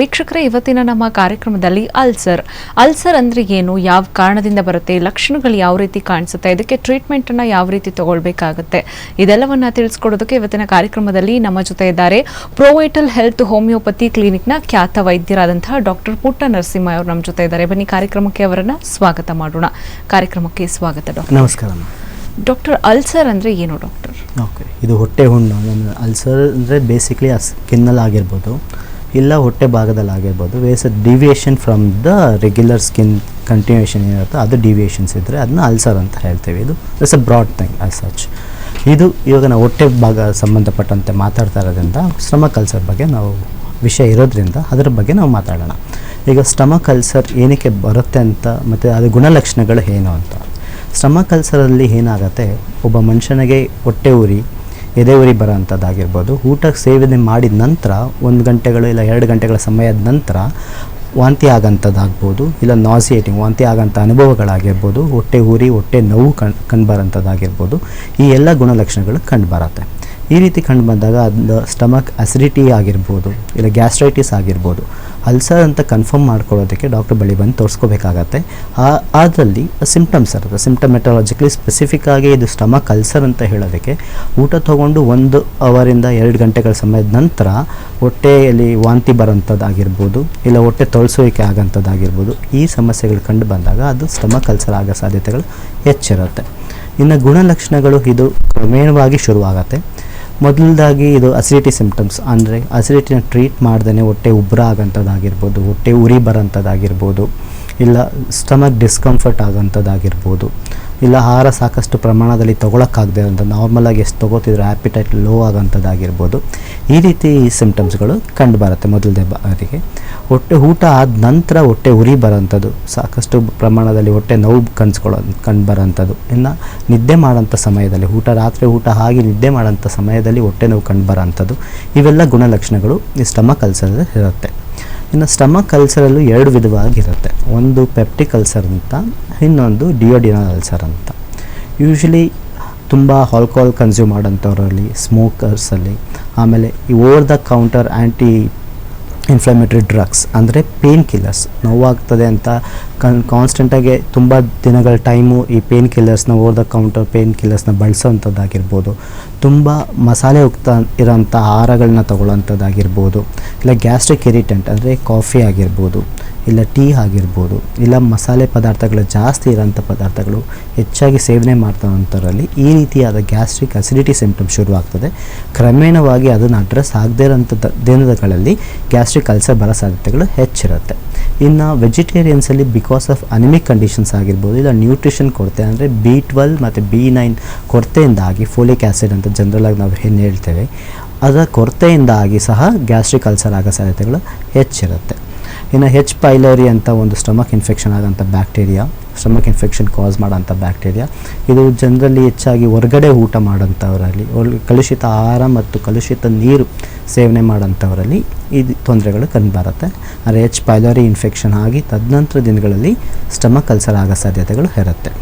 ವೀಕ್ಷಕರೇ ಇವತ್ತಿನ ನಮ್ಮ ಕಾರ್ಯಕ್ರಮದಲ್ಲಿ ಅಲ್ಸರ್. ಅಲ್ಸರ್ ಅಂದ್ರೆ ಏನು? ಯಾವ ಕಾರಣದಿಂದ ಬರುತ್ತೆ? ಲಕ್ಷಣಗಳು ಯಾವ ರೀತಿ ಕಾಣಿಸುತ್ತೆ? ಇದಕ್ಕೆ ಟ್ರೀಟ್ಮೆಂಟ್ ಅನ್ನ ಯಾವ ರೀತಿ ತಗೊಳ್ಬೇಕಾಗುತ್ತೆ? ಇದೆಲ್ಲವನ್ನ ತಿಳಿಸ್ಕೊಡೋದಕ್ಕೆ ಇವತ್ತಿನ ಕಾರ್ಯಕ್ರಮದಲ್ಲಿ ನಮ್ಮ ಜೊತೆ ಇದ್ದಾರೆ ಪ್ರೊವೈಟಲ್ ಹೆಲ್ತ್ ಹೋಮಿಯೋಪತಿ ಕ್ಲಿನಿಕ್ನ ಖ್ಯಾತ ವೈದ್ಯರಾದಂತಹ ಡಾಕ್ಟರ್ ಪುಟ್ಟ ನರಸಿಂಹ ಅವರು ನಮ್ಮ ಜೊತೆ ಇದ್ದಾರೆ. ಬನ್ನಿ ಕಾರ್ಯಕ್ರಮಕ್ಕೆ ಅವರನ್ನ ಸ್ವಾಗತ ಮಾಡೋಣ. ಕಾರ್ಯಕ್ರಮಕ್ಕೆ ಸ್ವಾಗತ ಡಾಕ್ಟರ್. ನಮಸ್ಕಾರ ಡಾಕ್ಟರ್ ಅಲ್ಸರ್ ಅಂದ್ರೆ ಏನು ಡಾಕ್ಟರ್? ಓಕೆ ಇದು ಹೊಟ್ಟೆ ಹುಣ್ಣು ಅಲ್ಸರ್ ಅಂದ್ರೆ ಬೇಸಿಕ್ಲಿ ಆ ಸ್ಕಿನ್ನಲ್ಲಿ ಆಗಿರ್ಬೋದು. ಇಲ್ಲ ಹೊಟ್ಟೆ ಭಾಗದಲ್ಲಿ ಆಗಿರ್ಬೋದು. Ways deviation from the regular skin continuation ಏನಿರುತ್ತೋ ಅದು ಡಿವಿಯೇಷನ್ಸ್ ಇದ್ದರೆ ಅದನ್ನ ಅಲ್ಸರ್ ಅಂತ ಹೇಳ್ತೇವೆ. ಇದು it's a broad thing as such ಇದು ಇವಾಗ ನಾವು ಹೊಟ್ಟೆ ಭಾಗ ಸಂಬಂಧಪಟ್ಟಂತೆ ಮಾತಾಡ್ತಾ ಇರೋದ್ರಿಂದ ಸ್ಟಮಕ್ ಅಲ್ಸರ್ ಬಗ್ಗೆ ನಾವು ವಿಷಯ ಇರೋದ್ರಿಂದ ಅದರ ಬಗ್ಗೆ ನಾವು ಮಾತಾಡೋಣ. ಈಗ ಸ್ಟಮಕ್ ಅಲ್ಸರ್ ಏನಕ್ಕೆ ಬರುತ್ತೆ ಅಂತ ಮತ್ತು ಅದು ಗುಣಲಕ್ಷಣಗಳು ಏನು ಅಂತ. ಸ್ಟಮಕ್ ಅಲ್ಸರಲ್ಲಿ ಏನಾಗುತ್ತೆ, ಒಬ್ಬ ಮನುಷ್ಯನಿಗೆ ಹೊಟ್ಟೆ ಉರಿ ಎದೆ ಉರಿ ಬರೋಂಥದ್ದಾಗಿರ್ಬೋದು ಊಟಕ್ಕೆ ಸೇವನೆ ಮಾಡಿದ ನಂತರ, ಒಂದು ಗಂಟೆಗಳು ಇಲ್ಲ ಎರಡು ಗಂಟೆಗಳ ಸಮಯದ ನಂತರ ವಾಂತಿ ಆಗೋಂಥದ್ದಾಗ್ಬೋದು, ಇಲ್ಲ ನಾಸಿಯೇಟಿಂಗ್ ವಾಂತಿ ಆಗೋಂಥ ಅನುಭವಗಳಾಗಿರ್ಬೋದು, ಹೊಟ್ಟೆ ಉರಿ ಹೊಟ್ಟೆ ನೋವು ಕಣ್ ಕಂಡುಬರೋಂಥದ್ದಾಗಿರ್ಬೋದು ಈ ಎಲ್ಲ ಗುಣಲಕ್ಷಣಗಳು ಕಂಡುಬರುತ್ತೆ. ಈ ರೀತಿ ಕಂಡು ಬಂದಾಗ ಅದು ಸ್ಟಮಕ್ ಅಸಿಡಿಟಿ ಆಗಿರ್ಬೋದು, ಇಲ್ಲ ಗ್ಯಾಸ್ಟ್ರೈಟಿಸ್ ಆಗಿರ್ಬೋದು ಅಲ್ಸರ್ ಅಂತ ಕನ್ಫರ್ಮ್ ಮಾಡ್ಕೊಳ್ಳೋದಕ್ಕೆ ಡಾಕ್ಟರ್ ಬಳಿ ಬಂದು ತೋರಿಸ್ಕೋಬೇಕಾಗತ್ತೆ. ಅದರಲ್ಲಿ ಸಿಂಪ್ಟಮ್ಸ್ ಇರುತ್ತೆ ಸಿಂಪ್ಟಮೆಟಾಲಜಿಕಲಿ ಸ್ಪೆಸಿಫಿಕ್ ಆಗಿ ಇದು ಸ್ಟಮಕ್ ಅಲ್ಸರ್ ಅಂತ ಹೇಳೋದಕ್ಕೆ ಊಟ ತೊಗೊಂಡು ಒಂದು ಅವರಿಂದ ಎರಡು ಗಂಟೆಗಳ ಸಮಯದ ನಂತರ ಹೊಟ್ಟೆಯಲ್ಲಿ ವಾಂತಿ ಬರೋಂಥದ್ದಾಗಿರ್ಬೋದು ಇಲ್ಲ ಹೊಟ್ಟೆ ತೊಳಸುವಿಕೆ ಆಗೋಂಥದ್ದಾಗಿರ್ಬೋದು, ಈ ಸಮಸ್ಯೆಗಳು ಕಂಡು ಬಂದಾಗ ಅದು ಸ್ಟಮಕ್ ಅಲ್ಸರ್ ಆಗೋ ಸಾಧ್ಯತೆಗಳು ಹೆಚ್ಚಿರುತ್ತೆ. ಇನ್ನು ಗುಣಲಕ್ಷಣಗಳು ಇದು ಕ್ರಮೇಣವಾಗಿ ಶುರುವಾಗತ್ತೆ. ಮೊದಲದಾಗಿ ಇದು ಅಸಿಡಿಟಿ ಸಿಂಪ್ಟಮ್ಸ್ ಅಂದರೆ ಅಸಿಡಿಟಿನ ಟ್ರೀಟ್ ಮಾಡ್ದೇ ಹೊಟ್ಟೆ ಉಬ್ಬರ ಆಗೋಂಥದ್ದಾಗಿರ್ಬೋದು ಹೊಟ್ಟೆ ಉರಿ ಬರೋಂಥದ್ದಾಗಿರ್ಬೋದು ಇಲ್ಲ ಸ್ಟಮಕ್ ಡಿಸ್ಕಂಫರ್ಟ್ ಆಗೋಂಥದ್ದಾಗಿರ್ಬೋದು ಇಲ್ಲ ಆಹಾರ ಸಾಕಷ್ಟು ಪ್ರಮಾಣದಲ್ಲಿ ತೊಗೊಳಕ್ಕಾಗದೆ ಅಂತ ನಾರ್ಮಲಾಗಿ ಎಷ್ಟು ತೊಗೋತಿದ್ರೆ ಆ್ಯಪಿಟೈಟ್ ಲೋ ಆಗೋಂಥದ್ದಾಗಿರ್ಬೋದು. ಈ ರೀತಿ ಸಿಂಪ್ಟಮ್ಸ್ಗಳು ಕಂಡು ಬರುತ್ತೆ ಮೊದಲನೇ ಬಾರಿಗೆ ಹೊಟ್ಟೆ ಊಟ ಆದ ನಂತರ ಹೊಟ್ಟೆ ಉರಿ ಬರೋಂಥದ್ದು, ಸಾಕಷ್ಟು ಪ್ರಮಾಣದಲ್ಲಿ ಹೊಟ್ಟೆ ನೋವು ಕನ್ಸ್ಕೊಳ್ಳೋ ಕಂಡು ಬರೋಂಥದ್ದು. ಇನ್ನು ನಿದ್ದೆ ಮಾಡೋಂಥ ಸಮಯದಲ್ಲಿ, ಊಟ ರಾತ್ರಿ ಊಟ ಆಗಿ ನಿದ್ದೆ ಮಾಡೋಂಥ ಸಮಯದಲ್ಲಿ ಹೊಟ್ಟೆ ನೋವು ಕಂಡು ಬರೋಂಥದ್ದು, ಇವೆಲ್ಲ ಗುಣಲಕ್ಷಣಗಳು ಈ ಸ್ಟಮಕ್ ಅಲ್ಸರ್ ಇರುತ್ತೆ. ಇನ್ನು ಸ್ಟಮಕ್ ಅಲ್ಸರಲ್ಲೂ ಎರಡು ವಿಧವಾಗಿರುತ್ತೆ. ಒಂದು ಪೆಪ್ಟಿಕ್ ಅಲ್ಸರ್ ಅಂತ, ಇನ್ನೊಂದು ಡಿಯೋಡಿನಲ್ ಅಲ್ಸರ್ ಅಂತ. ಯೂಶ್ವಲಿ ತುಂಬ ಆಲ್ಕೋಹಾಲ್ ಕನ್ಸ್ಯೂಮ್ ಮಾಡೋಂಥವ್ರಲ್ಲಿ ಸ್ಮೋಕರ್ಸಲ್ಲಿ, ಆಮೇಲೆ ಈ over the counter anti inflammatory drugs ಅಂದರೆ ಪೇನ್ ಕಿಲ್ಲರ್ಸ್ ನೋವಾಗ್ತದೆ ಅಂತ ಕನ್ ಕಾನ್ಸ್ಟೆಂಟಾಗಿ ತುಂಬ ದಿನಗಳ ಟೈಮು ಈ ಪೇನ್ ಕಿಲ್ಲರ್ಸ್ನ ಓವರ್ ದ ಕೌಂಟರ್ ಪೇನ್ ಕಿಲ್ಲರ್ಸ್ನ ಬಳಸೋವಂಥದ್ದಾಗಿರ್ಬೋದು ತುಂಬ ಮಸಾಲೆ ಯುಕ್ತ ಇರೋಂಥ ಆಹಾರಗಳನ್ನ ತಗೊಳ್ಳೋಂಥದ್ದಾಗಿರ್ಬೋದು ಇಲ್ಲ ಗ್ಯಾಸ್ಟ್ರಿಕ್ ಇರಿಟೆಂಟ್ ಅಂದರೆ ಕಾಫಿ ಆಗಿರ್ಬೋದು. ಇಲ್ಲ ಟೀ ಆಗಿರ್ಬೋದು, ಇಲ್ಲ ಮಸಾಲೆ ಪದಾರ್ಥಗಳು ಜಾಸ್ತಿ ಇರೋಂಥ ಪದಾರ್ಥಗಳು ಹೆಚ್ಚಾಗಿ ಸೇವನೆ ಮಾಡ್ತಾವಂಥವರಲ್ಲಿ ಈ ರೀತಿಯಾದ ಗ್ಯಾಸ್ಟ್ರಿಕ್ ಅಸಿಡಿಟಿ ಸಿಂಪ್ಟಮ್ ಶುರುವಾಗ್ತದೆ. ಕ್ರಮೇಣವಾಗಿ ಅದನ್ನು ಅಡ್ರೆಸ್ ಆಗದೇ ಇರೋಂಥ ದಿನಗಳಲ್ಲಿ ಗ್ಯಾಸ್ಟ್ರಿಕ್ ಅಲ್ಸರ್ ಬರೋ ಸಾಧ್ಯತೆಗಳು ಹೆಚ್ಚಿರುತ್ತೆ. ಇನ್ನು ವೆಜಿಟೇರಿಯನ್ಸಲ್ಲಿ ಬಿಕಾಸ್ ಆಫ್ ಅನಿಮಿಕ್ ಕಂಡೀಷನ್ಸ್ ಆಗಿರ್ಬೋದು, ಇಲ್ಲ ನ್ಯೂಟ್ರಿಷನ್ ಕೊರತೆ ಅಂದರೆ ಬಿ ಟ್ವೆಲ್ ಮತ್ತು ಬಿ ನೈನ್ ಕೊರತೆಯಿಂದಾಗಿ ಫೋಲಿಕ್ ಆ್ಯಸಿಡ್ ಅಂತ ಜನರಲಾಗಿ ನಾವು ಏನು ಹೇಳ್ತೇವೆ, ಅದರ ಕೊರತೆಯಿಂದಾಗಿ ಸಹ ಗ್ಯಾಸ್ಟ್ರಿಕ್ ಅಲ್ಸರ್ ಆಗೋ ಸಾಧ್ಯತೆಗಳು ಹೆಚ್ಚಿರುತ್ತೆ. ಇನ್ನು ಹೆಚ್ ಪೈಲೋರಿ ಅಂತ ಒಂದು ಸ್ಟಮಕ್ ಇನ್ಫೆಕ್ಷನ್ ಆಗೋಂಥ ಬ್ಯಾಕ್ಟೀರಿಯಾ ಸ್ಟಮಕ್ ಇನ್ಫೆಕ್ಷನ್ ಕಾಸ್ ಮಾಡೋಂಥ ಬ್ಯಾಕ್ಟೀರಿಯಾ ಇದು ಜನರಲ್ಲಿ ಹೆಚ್ಚಾಗಿ ಹೊರಗಡೆ ಊಟ ಮಾಡೋಂಥವರಲ್ಲಿ ಕಲುಷಿತ ಆಹಾರ ಮತ್ತು ಕಲುಷಿತ ನೀರು ಸೇವನೆ ಮಾಡೋಂಥವರಲ್ಲಿ ಇದು ತೊಂದರೆಗಳು ಕಂಡುಬರುತ್ತೆ ಆದರೆ ಹೆಚ್ ಪೈಲೋರಿ ಇನ್ಫೆಕ್ಷನ್ ಆಗಿ ತದನಂತರ ದಿನಗಳಲ್ಲಿ ಸ್ಟಮಕ್ ಅಲ್ಸರ್ ಆಗೋ ಸಾಧ್ಯತೆಗಳು ಇರುತ್ತೆ.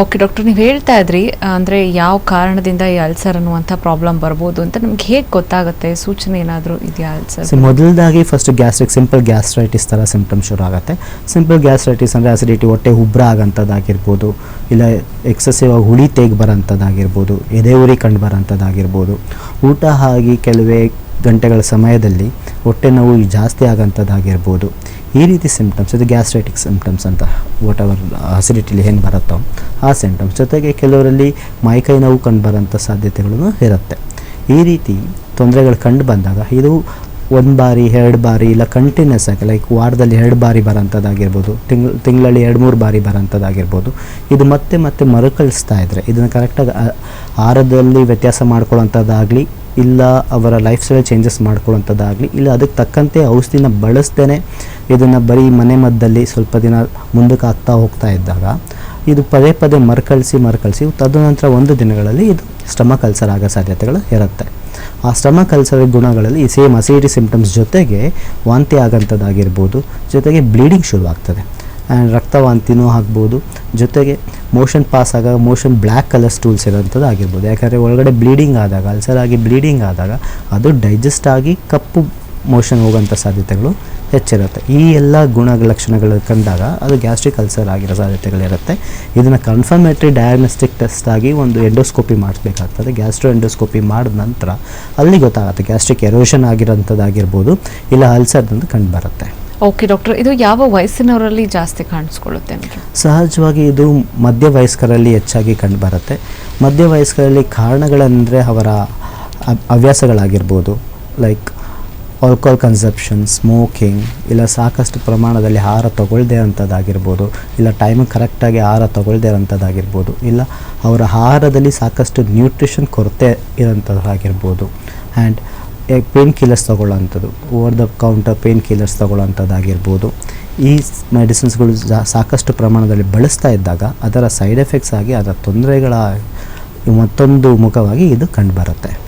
ಓಕೆ ಡಾಕ್ಟರ್ ನೀವು ಹೇಳ್ತಾ ಇದ್ರಿ ಅಂದರೆ ಯಾವ ಕಾರಣದಿಂದ ಈ ಅಲ್ಸರ್ ಅನ್ನುವಂಥ ಪ್ರಾಬ್ಲಮ್ ಬರ್ಬೋದು ಅಂತ ನಮ್ಗೆ ಹೇಗೆ ಗೊತ್ತಾಗುತ್ತೆ? ಸೂಚನೆ ಏನಾದರೂ ಇದೆಯಾ ಅಲ್ಸರ್? ಸೊ ಮೊದಲದಾಗಿ ಫಸ್ಟ್ ಗ್ಯಾಸ್ಟ್ರಿಕ್ ಸಿಂಪಲ್ ಗ್ಯಾಸ್ಟ್ರೈಟಿಸ್ ಥರ ಸಿಂಪ್ಟಮ್ ಶುರು ಆಗುತ್ತೆ. ಸಿಂಪಲ್ ಗ್ಯಾಸ್ಟ್ರೈಟಿಸ್ ಅಂದರೆ ಆಸಿಡಿಟಿ ಹೊಟ್ಟೆ ಉಬ್ಬರ ಆಗೋಂಥದ್ದಾಗಿರ್ಬೋದು ಇಲ್ಲ ಎಕ್ಸಸಿವ್ ಆಗಿ ಹುಳಿ ತೇಗ್ ಬರೋಂಥದ್ದಾಗಿರ್ಬೋದು ಎದೆ ಉರಿ ಕಂಡು ಬರೋಂಥದ್ದಾಗಿರ್ಬೋದು ಊಟ ಆಗಿ ಕೆಲವೇ ಗಂಟೆಗಳ ಸಮಯದಲ್ಲಿ ಹೊಟ್ಟೆ ನೋವು ಜಾಸ್ತಿ ಆಗೋಂಥದ್ದಾಗಿರ್ಬೋದು ಈ ರೀತಿ ಸಿಂಪ್ಟಮ್ಸ್ ಇದು ಗ್ಯಾಸ್ಟ್ರೈಟಿಕ್ ಸಿಂಪ್ಟಮ್ಸ್ ಅಂತ ವಾಟ್ ಅವರ್ ಅಸಿಡಿಟಿಲಿ ಏನು ಬರುತ್ತೋ ಆ ಸಿಂಪ್ಟಮ್ಸ್ ಜೊತೆಗೆ ಕೆಲವರಲ್ಲಿ ಮೈಕೈ ನೋವು ಕಂಡು ಬರೋಂಥ ಸಾಧ್ಯತೆಗಳು ಇರುತ್ತೆ. ಈ ರೀತಿ ತೊಂದರೆಗಳು ಕಂಡು ಬಂದಾಗ ಇದು ಒಂದು ಬಾರಿ, ಎರಡು ಬಾರಿ ಇಲ್ಲ ಕಂಟಿನ್ಯೂಸ್ ಆಗಿ ಲೈಕ್ ವಾರದಲ್ಲಿ ಎರಡು ಬಾರಿ ಬರೋಂಥದ್ದಾಗಿರ್ಬೋದು ತಿಂಗ್, ತಿಂಗಳಲ್ಲಿ ಎರಡು ಮೂರು ಬಾರಿ ಬರೋಂಥದ್ದಾಗಿರ್ಬೋದು ಇದು ಮತ್ತೆ ಮತ್ತೆ ಮರುಕಳಿಸ್ತಾ ಇದ್ದರೆ ಇದನ್ನು ಕರೆಕ್ಟಾಗಿ ಆರದಲ್ಲಿ ವ್ಯತ್ಯಾಸ ಮಾಡ್ಕೊಳ್ಳೋಂಥದ್ದಾಗಲಿ ಇಲ್ಲ ಅವರ ಲೈಫ್ ಸ್ಟೈಲ್ ಚೇಂಜಸ್ ಮಾಡ್ಕೊಳ್ಳೋಂಥದ್ದಾಗಲಿ ಇಲ್ಲ ಅದಕ್ಕೆ ತಕ್ಕಂತೆ ಔಷಧಿನ ಬಳಸ್ತೇನೆ, ಇದನ್ನು ಬರೀ ಮನೆ ಮದ್ದಲ್ಲಿ ಸ್ವಲ್ಪ ದಿನ ಮುಂದಕ್ಕೆ ಆಗ್ತಾ ಹೋಗ್ತಾ ಇದ್ದಾಗ, ಇದು ಪದೇ ಪದೇ ಮರುಕಳಿಸಿ ಮರುಕಳಿಸಿ ತದನಂತರ ಒಂದು ದಿನಗಳಲ್ಲಿ ಇದು ಸ್ಟಮಕ್ ಅಲ್ಸರ್ ಆಗೋ ಸಾಧ್ಯತೆಗಳು ಇರುತ್ತೆ. ಆ ಸ್ಟಮಕ್ ಅಲ್ಸರ್ ಗುಣಗಳಲ್ಲಿ ಈ ಸೇಮ್ ಅಸಿಡಿಟಿ ಸಿಂಪ್ಟಮ್ಸ್ ಜೊತೆಗೆ ವಾಂತಿ ಆಗೋಂಥದ್ದಾಗಿರ್ಬೋದು, ಜೊತೆಗೆ ಬ್ಲೀಡಿಂಗ್ ಶುರುವಾಗ್ತದೆ. ಆ್ಯಂಡ್ ರಕ್ತವಾಂತಿನೂ ಆಗ್ಬೋದು, ಜೊತೆಗೆ ಮೋಷನ್ ಪಾಸ್ ಆಗ ಮೋಷನ್ ಬ್ಲ್ಯಾಕ್ ಕಲರ್ ಸ್ಟೂಲ್ಸ್ ಇರೋಂಥದ್ದು ಆಗಿರ್ಬೋದು. ಯಾಕಂದರೆ ಒಳಗಡೆ ಬ್ಲೀಡಿಂಗ್ ಆದಾಗ, ಅಲ್ಸರ್ ಆಗಿ ಬ್ಲೀಡಿಂಗ್ ಆದಾಗ ಅದು ಡೈಜೆಸ್ಟ್ ಆಗಿ ಕಪ್ಪು ಮೋಷನ್ ಹೋಗೋಂಥ ಸಾಧ್ಯತೆಗಳು ಹೆಚ್ಚಿರುತ್ತೆ. ಈ ಎಲ್ಲ ಗುಣ ಲಕ್ಷಣಗಳು ಕಂಡಾಗ ಅದು ಗ್ಯಾಸ್ಟ್ರಿಕ್ ಅಲ್ಸರ್ ಆಗಿರೋ ಸಾಧ್ಯತೆಗಳಿರುತ್ತೆ. ಇದನ್ನು ಕನ್ಫರ್ಮೇಟ್ರಿ ಡಯಾಗ್ನೋಸ್ಟಿಕ್ ಟೆಸ್ಟ್ ಆಗಿ ಒಂದು ಎಂಡೋಸ್ಕೋಪಿ ಮಾಡಿಸ್ಬೇಕಾಗ್ತದೆ. ಗ್ಯಾಸ್ಟ್ರೋ ಎಂಡೋಸ್ಕೋಪಿ ಮಾಡಿದ ನಂತರ ಅಲ್ಲಿ ಗೊತ್ತಾಗುತ್ತೆ ಗ್ಯಾಸ್ಟ್ರಿಕ್ ಎರೋಷನ್ ಆಗಿರೋಂಥದ್ದಾಗಿರ್ಬೋದು, ಇಲ್ಲ ಅಲ್ಸರ್ದಂದು ಅಂತ ಕಂಡು ಬರುತ್ತೆ ಓಕೆ ಡಾಕ್ಟರ್ ಇದು ಯಾವ ವಯಸ್ಸಿನವರಲ್ಲಿ ಜಾಸ್ತಿ ಕಾಣಿಸ್ಕೊಳ್ಳುತ್ತೆ ಸಹಜವಾಗಿ ಇದು ಮಧ್ಯ ವಯಸ್ಕರಲ್ಲಿ ಹೆಚ್ಚಾಗಿ ಕಂಡುಬರುತ್ತೆ. ಮಧ್ಯ ವಯಸ್ಕರಲ್ಲಿ ಕಾರಣಗಳಂದರೆ ಅವರ ಹವ್ಯಾಸಗಳಾಗಿರ್ಬೋದು ಲೈಕ್ ಆಲ್ಕೋಹಾಲ್ ಕನ್ಸಪ್ಷನ್ ಸ್ಮೋಕಿಂಗ್ ಇಲ್ಲ ಸಾಕಷ್ಟು ಪ್ರಮಾಣದಲ್ಲಿ ಆಹಾರ ತಗೊಳ್ಳದೇ ಅಂಥದ್ದಾಗಿರ್ಬೋದು, ಇಲ್ಲ ಟೈಮಿಗೆ ಕರೆಕ್ಟಾಗಿ ಆಹಾರ ತಗೊಳ್ಳದೇ ಇರೋಂಥದ್ದಾಗಿರ್ಬೋದು ಇಲ್ಲ ಅವರ ಆಹಾರದಲ್ಲಿ ಸಾಕಷ್ಟು ನ್ಯೂಟ್ರಿಷನ್ ಕೊರತೆ ಇರೋಂಥದ್ದಾಗಿರ್ಬೋದು. And pain killers ತಗೊಳ್ಳೋಂಥದ್ದು over the counter pain killers ತಗೊಳ್ಳೋಂಥದ್ದಾಗಿರ್ಬೋದು. ಈ ಮೆಡಿಸಿನ್ಸ್ಗಳು ಸಾಕಷ್ಟು ಪ್ರಮಾಣದಲ್ಲಿ ಬಳಸ್ತಾ ಇದ್ದಾಗ ಅದರ ಸೈಡ್ ಎಫೆಕ್ಟ್ಸ್ ಆಗಿ ಅದರ ತೊಂದರೆಗಳ ಮತ್ತೊಂದು ಮುಖವಾಗಿ ಇದು ಕಂಡುಬರುತ್ತೆ